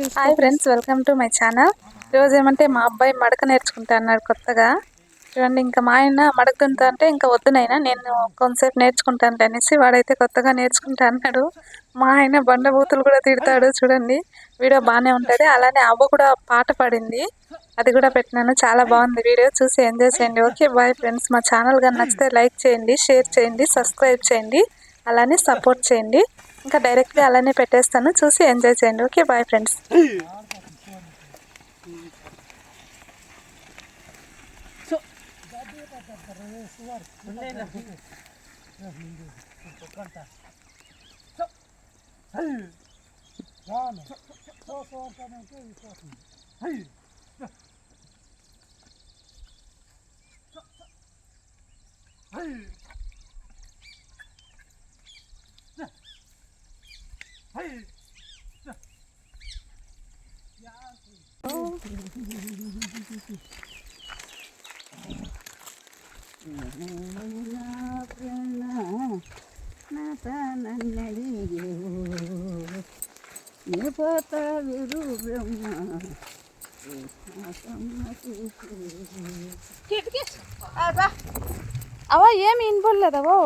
Hi friends welcome to my channel ఈరోజు ఏమంటే మా అబ్బాయి మడక నేర్చుకుంటా అన్నాడు కొత్తగా. చూడండి ఇంకా మా ఆయన మడక అంటే ఇంకా వద్దునైనా నేను కొంతసేపు నేర్చుకుంటాను అనేసి వాడైతే కొత్తగా నేర్చుకుంటా అన్నాడు. మా ఆయన బండబూతులు కూడా తిడతాడు చూడండి. వీడియో బాగానే ఉంటుంది. అలానే అవ్వ కూడా పాట పాడింది. అది కూడా పెట్టినాను. చాలా బాగుంది వీడియో. చూసి ఎంజాయ్ చేయండి. Okay bye friends. మా ఛానల్ కానీ నచ్చితే లైక్ చేయండి షేర్ చేయండి సబ్స్క్రైబ్ చేయండి. అలానే సపోర్ట్ చేయండి ఇంకా డైరెక్ట్గా అలానే పెట్టేస్తాను చూసి ఎంజాయ్ చేయండి ఓకే బాయ్ ఫ్రెండ్స్ నీ పోతా విరు బ్రహ్మ అవ ఏమి ఇన్పడలేదవో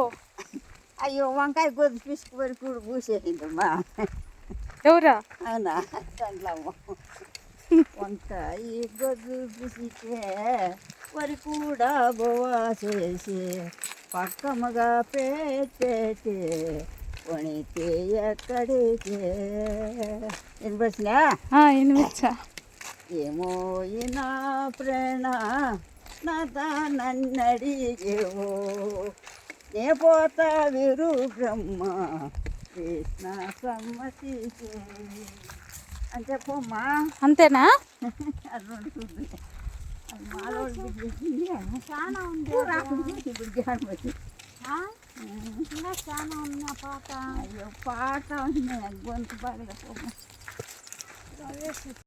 అయ్యో వంకాయ కొద్ది పిసుకు వరకు కూడా పూసేసిందమ్మా ఎవరా అవునా దాంట్లో వంకాయ గొద్దు పిసికే వరి కూడా బోవాసేసి పక్కముగా పెట్టేటి కొనితే ఎక్కడికే. వినిపించినా ఇన్వచ్చా ఏమో నా ప్రేణ నాత నన్నడిగేవో నే పోతా విరు బ్రహ్మ కృష్ణ సమ్మతి అంతేనా? చాలా ఉంది. చాలా ఉంది ఆ పాట. అయ్యో పాట ఉంది. గొంతు బాగలేకపోమ్మా